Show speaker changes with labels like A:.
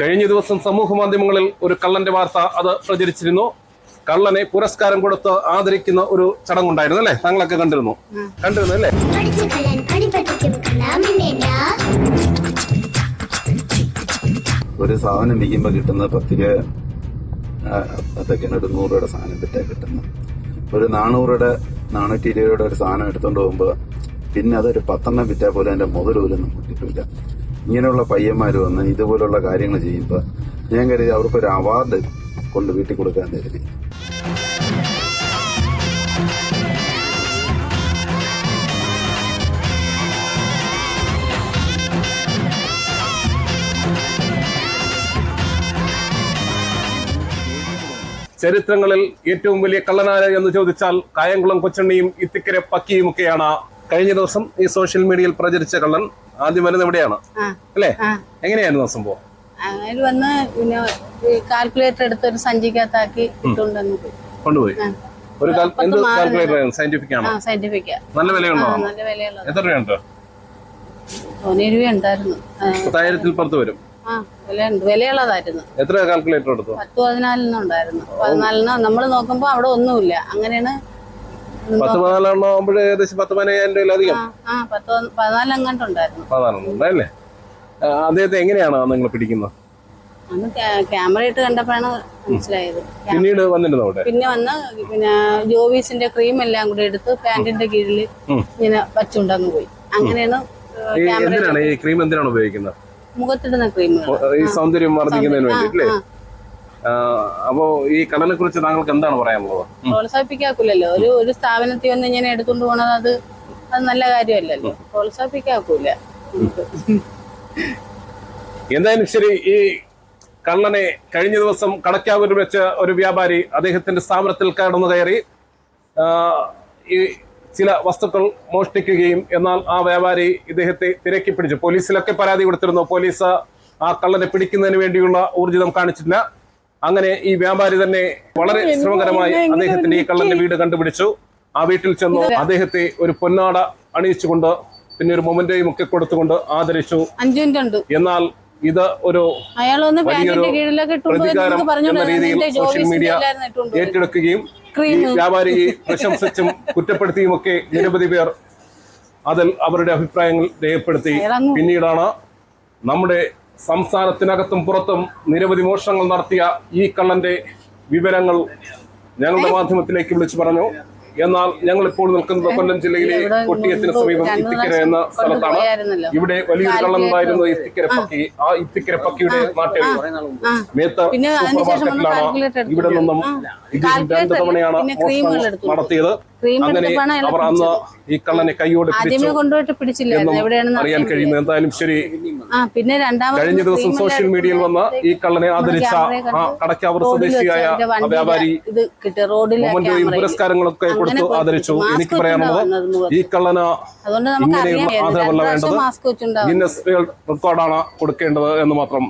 A: കഴിഞ്ഞ ദിവസം സമൂഹ മാധ്യമങ്ങളിൽ ഒരു കള്ളന്റെ വാർത്ത അത് പ്രചരിച്ചിരുന്നു. കള്ളനെ പുരസ്കാരം കൊടുത്ത് ആദരിക്കുന്ന ഒരു ചടങ്ങുണ്ടായിരുന്നു അല്ലേ? താങ്കളൊക്കെ കണ്ടിരുന്നു. കണ്ടിരുന്നു അല്ലേ?
B: ഒരു സാധനം വിൽക്കുമ്പോൾ കിട്ടുന്ന പത്ത് രൂപ ആ, അതൊക്കെയാണ് ഒരു നൂറ് രൂപയുടെ സാധനം വിറ്റാൽ കിട്ടുന്നത്. ഒരു നാനൂറുടെ നാനൂറ്റി ഇരുപത് ഒരു സാധനം എടുത്തുകൊണ്ട് പോകുമ്പോൾ പിന്നെ അതൊരു പത്തെണ്ണം വിറ്റാൽ പോലും അതിന്റെ മുതൽ പോലും നമുക്ക് കിട്ടില്ല ഇങ്ങനെയുള്ള പയ്യന്മാർ വന്ന് ഇതുപോലുള്ള കാര്യങ്ങൾ ചെയ്യുമ്പോൾ ഞാൻ കരുതി അവർക്കൊരു അവാർഡ് കൊണ്ട് വീട്ടിൽ കൊടുക്കാൻ കരുതി.
A: ചരിത്രങ്ങളിൽ ഏറ്റവും വലിയ കള്ളനാര് എന്ന് ചോദിച്ചാൽ കായംകുളം കൊച്ചണ്ണിയും ഇത്തിക്കര പക്കിയുമൊക്കെയാണ്. കഴിഞ്ഞ ദിവസം ഈ സോഷ്യൽ മീഡിയയിൽ പ്രചരിച്ച കള്ളൻ ആദ്യം വരുന്നത് എവിടെയാണ്? അല്ലേ. എങ്ങനെയായിരുന്നു ആ സംഭവം?
C: അതിൽ വന്ന് പിന്നെ കാൽക്കുലേറ്റർ എടുത്ത് ഒരു സഞ്ചിക്കകത്താക്കി ഇട്ടുണ്ടെന്ന് പോയി.
A: കൊണ്ടുപോയി. ഒരു എന്ത് കാൽക്കുലേറ്റർ സയന്റിഫിക് ആണ്?
C: സയന്റിഫിക്കാ
A: നല്ല വിലയുണ്ടോ?
C: നല്ല വിലയുള്ള
A: എത്ര രൂപയുണ്ട്?
C: തോനെ രൂപ ഉണ്ടായിരുന്നു
A: പത്തായിരത്തിൽ പുറത്ത് വരും.
C: വിലയുള്ളതായിരുന്നു.
A: എത്ര കാൽക്കുലേറ്റർ എടുത്തു?
C: പത്ത് പതിനാലിന് ഉണ്ടായിരുന്നു പതിനാലിന് നമ്മൾ നോക്കുമ്പോ അവിടെ ഒന്നുമില്ല. അങ്ങനെയാണ്
A: പത്ത് പതിനാലെണ്ണം ആകുമ്പോഴേ ഏകദേശം പത്ത് പതിനയ്യായിരം രൂപയിലധികം പതിനാലെണ്ണം ഉണ്ടല്ലേ ആ, അദ്ദേഹത്തെ എങ്ങനെയാണോ നിങ്ങൾ പിടിക്കുന്നത്?
C: ക്യാമറ ഇട്ട് കണ്ടപ്പോഴാണ് മനസ്സിലായത്.
A: പിന്നീട് വന്നിരുന്നു അവിടെ?
C: പിന്നെ വന്ന് പിന്നെ ജോവീസിന്റെ ക്രീം എല്ലാം കൂടി എടുത്ത് പാന്റിന്റെ കീഴിൽ. ഇങ്ങനെ വച്ചുകൊണ്ടങ്ങ് പോയി. അങ്ങനെയാണ്
A: ഈ എന്തിനാണ് ഈ ക്രീം എന്തിനാണ് ഉപയോഗിക്കുന്നത്?
C: മുഖത്തിടുന്ന ക്രീം
A: ഈ സൗന്ദര്യം വർദ്ധിക്കുന്നതിന് വേണ്ടി. അപ്പോ ഈ കടലിനെ കുറിച്ച് താങ്കൾക്ക് എന്താണ് പറയാനുള്ളത്.
C: പ്രോത്സാഹിപ്പിക്കാക്കൂലല്ലോ. ഒരു ഒരു സ്ഥാപനത്തിൽ വന്ന് ഇങ്ങനെ എടുത്തുകൊണ്ട് പോണത് അത് അത് നല്ല കാര്യമല്ലല്ലോ. പ്രോത്സാഹിപ്പിക്കാക്കൂല.
A: എന്തായാലും ശരി ഈ കള്ളനെ കഴിഞ്ഞ ദിവസം കടക്കാവൂരിൽ വെച്ച ഒരു വ്യാപാരി അദ്ദേഹത്തിന്റെ സ്ഥാപനത്തിൽ കടന്നു കയറി ഈ ചില വസ്തുക്കൾ മോഷ്ടിക്കുകയും എന്നാൽ ആ വ്യാപാരി ഇദ്ദേഹത്തെ തിരക്കി പിടിച്ചു പോലീസിലൊക്കെ പരാതി കൊടുത്തിരുന്നു. പോലീസ് ആ കള്ളനെ പിടിക്കുന്നതിന് വേണ്ടിയുള്ള ഊർജിതം കാണിച്ചില്ല അങ്ങനെ ഈ വ്യാപാരി തന്നെ വളരെ ശ്രമകരമായി അദ്ദേഹത്തിന്റെ ഈ കള്ളന്റെ വീട് കണ്ടുപിടിച്ചു. ആ വീട്ടിൽ ചെന്നു അദ്ദേഹത്തെ ഒരു പൊന്നാട അണിയിച്ചുകൊണ്ട് പിന്നെ ഒരു മൊമന്റേയും ഒക്കെ കൊടുത്തുകൊണ്ട് ആദരിച്ചു. എന്നാൽ ഇത് ഒരു എന്ന രീതിയിൽ സോഷ്യൽ മീഡിയ ഏറ്റെടുക്കുകയും ഈ. വ്യാപാരിയെ പ്രശംസിച്ചും കുറ്റപ്പെടുത്തിയും ഒക്കെ നിരവധി പേർ അതിൽ അവരുടെ അഭിപ്രായങ്ങൾ രേഖപ്പെടുത്തി. പിന്നീടാണ് നമ്മുടെ സംസ്ഥാനത്തിനകത്തും പുറത്തും നിരവധി മോഷണങ്ങൾ നടത്തിയ ഈ കള്ളന്റെ വിവരങ്ങൾ ഞങ്ങളുടെ മാധ്യമത്തിലേക്ക് വിളിച്ചു പറഞ്ഞു. എന്നാൽ ഞങ്ങൾ ഇപ്പോൾ നിൽക്കുന്നത് കൊല്ലം ജില്ലയിലെ കൊട്ടിയത്തിന് സമീപം ഇത്തിക്കര എന്ന സ്ഥലത്താണ്. ഇവിടെ വലിയൊരു കള്ളൻ ഉണ്ടായിരുന്നു ഇത്തിക്കര പക്കി. ആ ഇത്തിക്കര പക്കിയുടെ നാട്ടിൽ. മേത്ത
C: സൂപ്പർ മാർക്കറ്റിലാണ്
A: ഇവിടെ നിന്നും ഇതിൽ രണ്ട് തവണയാണ്. നടത്തിയത്. അങ്ങനെ
C: എടുത്തപ്പോഴാണ്
A: അവർ അന്ന് ഈ കള്ളനെ കൈയോടെ
C: ആദ്യമേ
A: പിടിച്ചു.
C: കൊണ്ടുപോയിട്ട് പിടിച്ചില്ലായിരുന്നു
A: അറിയാൻ കഴിയുന്നത്. എന്തായാലും ശരി.
C: പിന്നെ രണ്ടാമത്
A: കഴിഞ്ഞ ദിവസം സോഷ്യൽ മീഡിയയിൽ വന്ന ഈ കള്ളനെ ആദരിച്ച ആ കടക്കാവൂർ സ്വദേശിയായ വ്യാപാരി
C: ക്യാമറയിൽ.
A: പുരസ്കാരങ്ങളൊക്കെ കൊടുത്തു ആദരിച്ചു. എനിക്ക് പറയാനുള്ളത് ഈ കള്ളന്
C: നമുക്ക്
A: ആദരവല്ല വേണ്ടത്. ഗിന്നസ് വേൾഡ് റെക്കോർഡാണ് കൊടുക്കേണ്ടത് എന്ന് മാത്രം